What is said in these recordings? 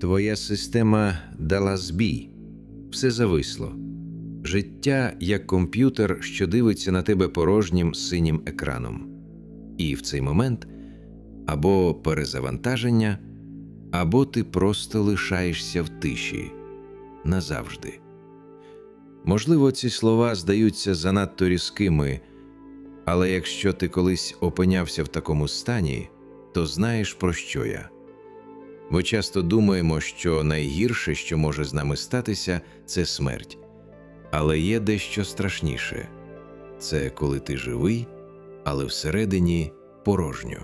Твоя система дала збій, все зависло. Життя як комп'ютер, що дивиться на тебе порожнім синім екраном. І в цей момент або перезавантаження, або ти просто лишаєшся в тиші назавжди. Можливо, ці слова здаються занадто різкими, але якщо ти колись опинявся в такому стані, то знаєш про що я. Ми часто думаємо, що найгірше, що може з нами статися, це смерть. Але є дещо страшніше це коли ти живий, але всередині порожньо.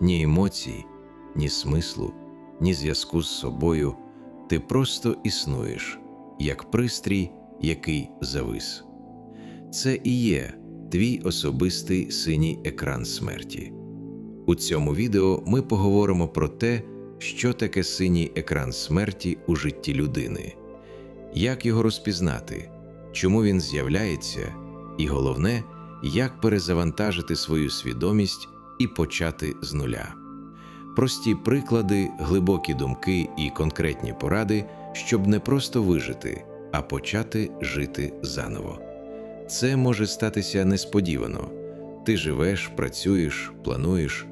Ні емоцій, ні смислу, ні зв'язку з собою. Ти просто існуєш, як пристрій, який завис. Це і є твій особистий синій екран смерті. У цьому відео ми поговоримо про те, що таке синій екран смерті у житті людини, як його розпізнати, чому він з'являється, і головне, як перезавантажити свою свідомість і почати з нуля. Прості приклади, глибокі думки і конкретні поради, щоб не просто вижити, а почати жити заново. Це може статися несподівано. Ти живеш, працюєш, плануєш,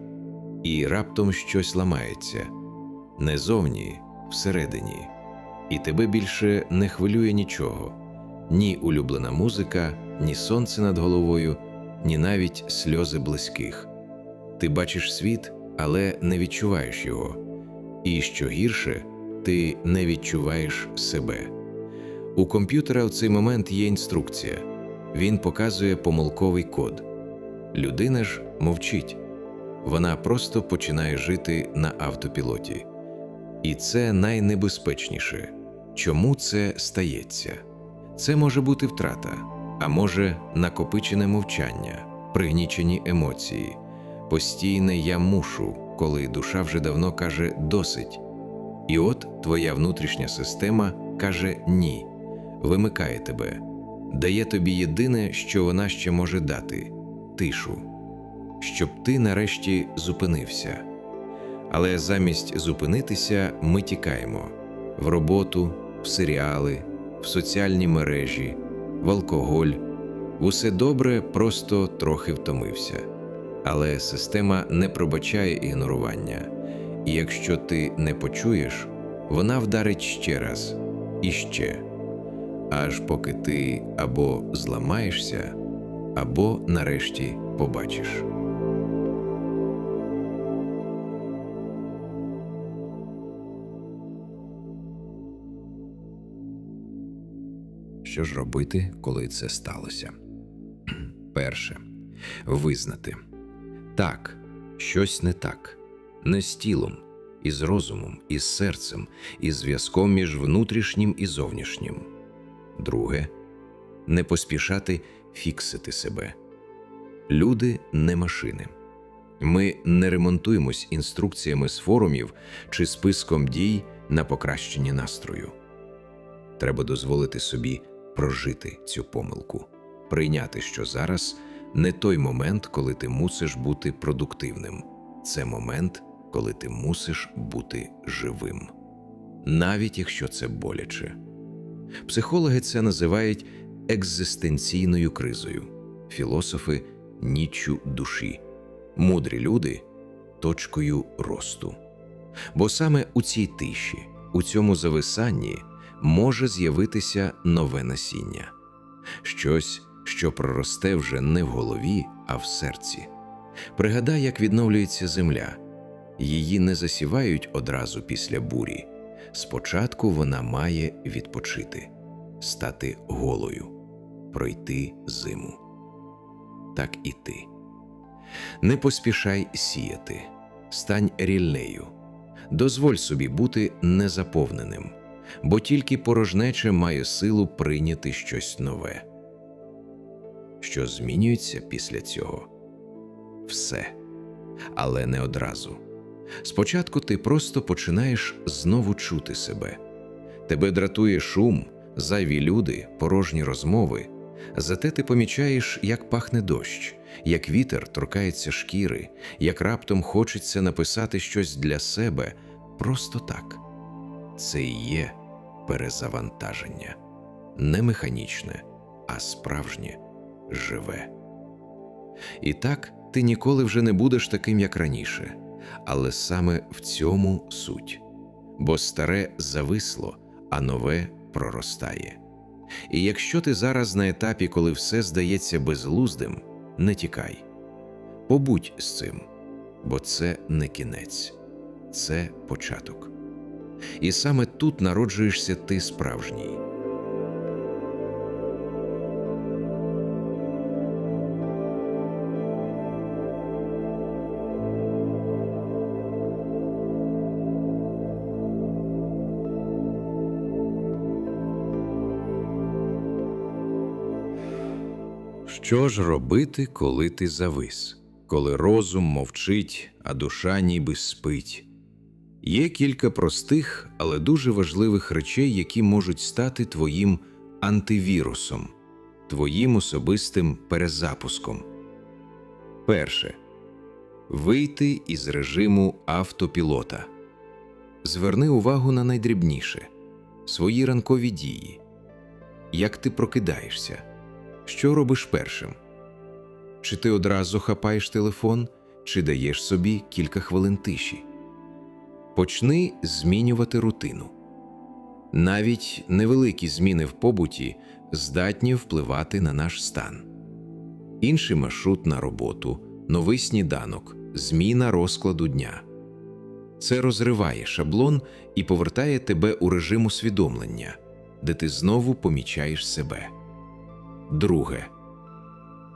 і раптом щось ламається не зовні, всередині, і тебе більше не хвилює нічого ні улюблена музика, ні сонце над головою, ні навіть сльози близьких. Ти бачиш світ, але не відчуваєш його, і що гірше, ти не відчуваєш себе. У комп'ютера в цей момент є інструкція, він показує помилковий код. Людина ж мовчить, вона просто починає жити на автопілоті. І це найнебезпечніше. Чому це стається? Це може бути втрата, а може накопичене мовчання, пригнічені емоції, постійне я мушу, коли душа вже давно каже досить. І от твоя внутрішня система каже ні, вимикає тебе, дає тобі єдине, що вона ще може дати тишу, щоб ти нарешті зупинився. Але замість зупинитися ми тікаємо в роботу, в серіали, в соціальні мережі, в алкоголь. В усе добре, просто трохи втомився. Але система не пробачає ігнорування, і якщо ти не почуєш, вона вдарить ще раз і ще, аж поки ти або зламаєшся, або нарешті побачиш. Що ж робити, коли це сталося? Перше визнати так, щось не так, не з тілом, із розумом, із серцем, із зв'язком між внутрішнім і зовнішнім. Друге не поспішати фіксити себе. Люди не машини. Ми не ремонтуємось інструкціями з форумів чи списком дій на покращення настрою. Треба дозволити собі прожити цю помилку, прийняти, що зараз не той момент, коли ти мусиш бути продуктивним, це момент, коли ти мусиш бути живим, навіть якщо це боляче. Психологи це називають екзистенційною кризою, філософи ніччю душі, мудрі люди точкою росту. Бо саме у цій тиші, у цьому зависанні може з'явитися нове насіння, щось, що проросте вже не в голові, а в серці. Пригадай, як відновлюється земля. Її не засівають одразу після бурі. Спочатку вона має відпочити, стати голою, пройти зиму. Так і ти. Не поспішай сіяти, стань рільнею, дозволь собі бути незаповненим, бо тільки порожнече має силу прийняти щось нове. Що змінюється після цього? Все, але не одразу. Спочатку ти просто починаєш знову чути себе. Тебе дратує шум, зайві люди, порожні розмови. Зате ти помічаєш, як пахне дощ, як вітер торкається шкіри, як раптом хочеться написати щось для себе просто так. це і є перезавантаження, не механічне, а справжнє, живе. І так ти ніколи вже не будеш таким, як раніше, але саме в цьому суть. Бо старе зависло, а нове проростає. І якщо ти зараз на етапі, коли все здається безглуздим, не тікай. Побудь з цим, бо це не кінець, це початок. І саме тут народжуєшся ти справжній. Що ж робити, коли ти завис, коли розум мовчить, а душа ніби спить? Є кілька простих, але дуже важливих речей, які можуть стати твоїм антивірусом, твоїм особистим перезапуском. Перше вийти із режиму автопілота. Зверни увагу на найдрібніше свої ранкові дії. Як ти прокидаєшся? Що робиш першим? Чи ти одразу хапаєш телефон, чи даєш собі кілька хвилин тиші? Почни змінювати рутину. Навіть невеликі зміни в побуті здатні впливати на наш стан. Інший маршрут на роботу, новий сніданок, зміна розкладу дня. Це розриває шаблон і повертає тебе у режим усвідомлення, де ти знову помічаєш себе. Друге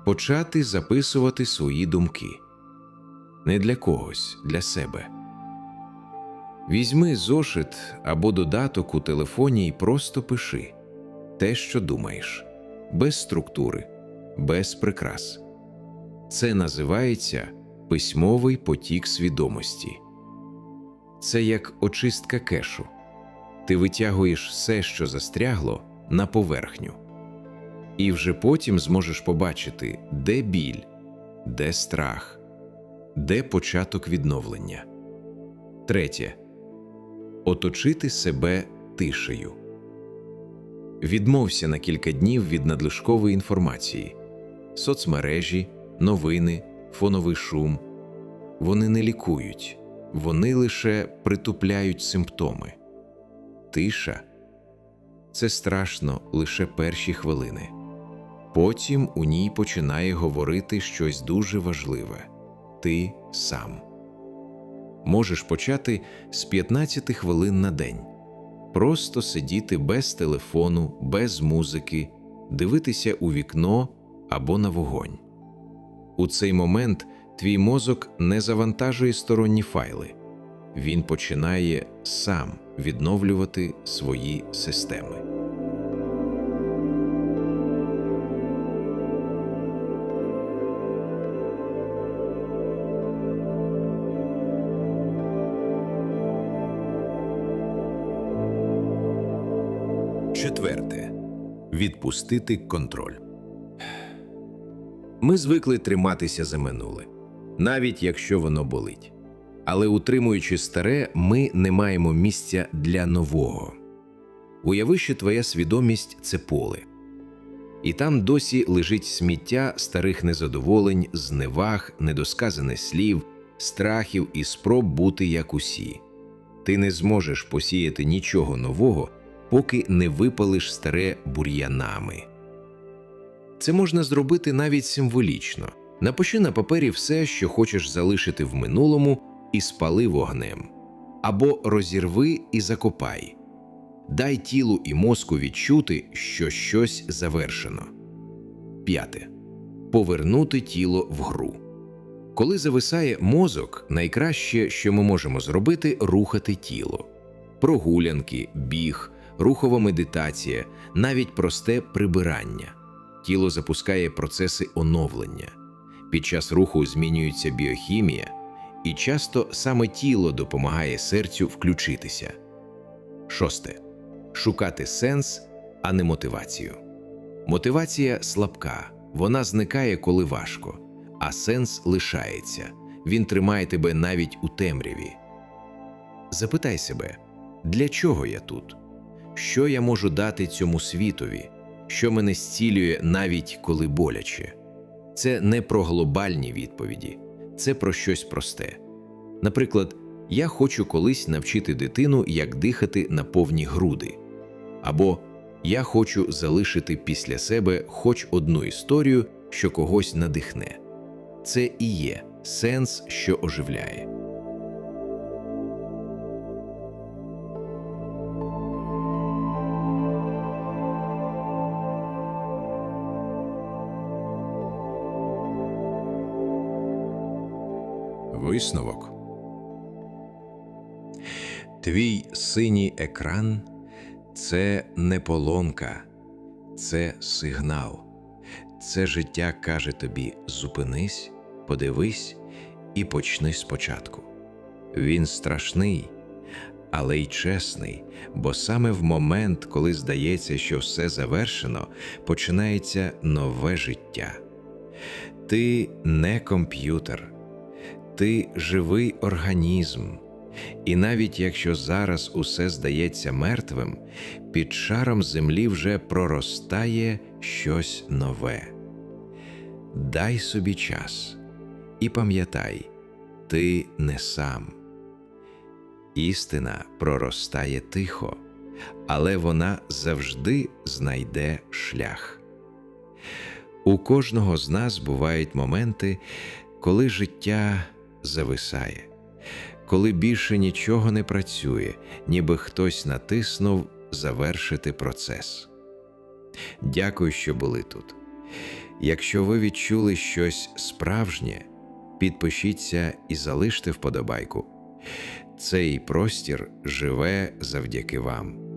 почати записувати свої думки не для когось, для себе. Візьми зошит або додаток у телефоні і просто пиши те, що думаєш, без структури, без прикрас. Це називається письмовий потік свідомості. Це як очистка кешу. Ти витягуєш все, що застрягло, на поверхню. І вже потім зможеш побачити, де біль, де страх, де початок відновлення. Третє оточити себе тишею. Відмовся на кілька днів від надлишкової інформації, соцмережі, новини, фоновий шум. Вони не лікують, вони лише притупляють симптоми. Тиша це страшно лише перші хвилини. Потім у ній починає говорити щось дуже важливе ти сам. Можеш почати з 15 хвилин на день, просто сидіти без телефону, без музики, дивитися у вікно або на вогонь. У цей момент твій мозок не завантажує сторонні файли, він починає сам відновлювати свої системи. Четверте відпустити контроль. Ми звикли триматися за минуле, навіть якщо воно болить. Але утримуючи старе, ми не маємо місця для нового. Уяви, що твоя свідомість це поле, і там досі лежить сміття старих незадоволень, зневаг, недосказаних слів, страхів і спроб бути як усі. Ти не зможеш посіяти нічого нового поки не випалиш старе бур'янами. Це можна зробити навіть символічно. Напиши на папері все, що хочеш залишити в минулому, і спали вогнем, або розірви і закопай. Дай тілу і мозку відчути, що щось завершено. П'яте. Повернути тіло в гру. Коли зависає мозок, найкраще, що ми можемо зробити, рухати тіло. Прогулянки, біг, рухова медитація, навіть просте прибирання. Тіло запускає процеси оновлення. Під час руху змінюється біохімія, і часто саме тіло допомагає серцю включитися. Шосте. Шукати сенс, а не мотивацію. Мотивація слабка, вона зникає, коли важко, а сенс лишається. Він тримає тебе навіть у темряві. Запитай себе, Для чого я тут? Що я можу дати цьому світові, що мене зцілює навіть коли боляче? Це не про глобальні відповіді, це про щось просте. Наприклад, я хочу колись навчити дитину, як дихати на повні груди. Або я хочу залишити після себе хоч одну історію, що когось надихне. Це і є сенс, що оживляє. Висновок. Твій синій екран це не поломка, це сигнал. Це життя каже тобі: зупинись, подивись і почни спочатку. Він страшний, але й чесний, бо саме в момент, коли здається, що все завершено, починається нове життя. Ти не комп'ютер, ти живий організм. І навіть якщо зараз усе здається мертвим, під шаром землі вже проростає щось нове. Дай собі час і пам'ятай, ти не сам. Істина проростає тихо, але вона завжди знайде шлях. У кожного з нас бувають моменти, коли життя зависає коли більше нічого не працює, ніби хтось натиснув завершити процес. Дякую, що були тут. Якщо ви відчули щось справжнє, підпишіться і залиште вподобайку. Цей простір живе завдяки вам.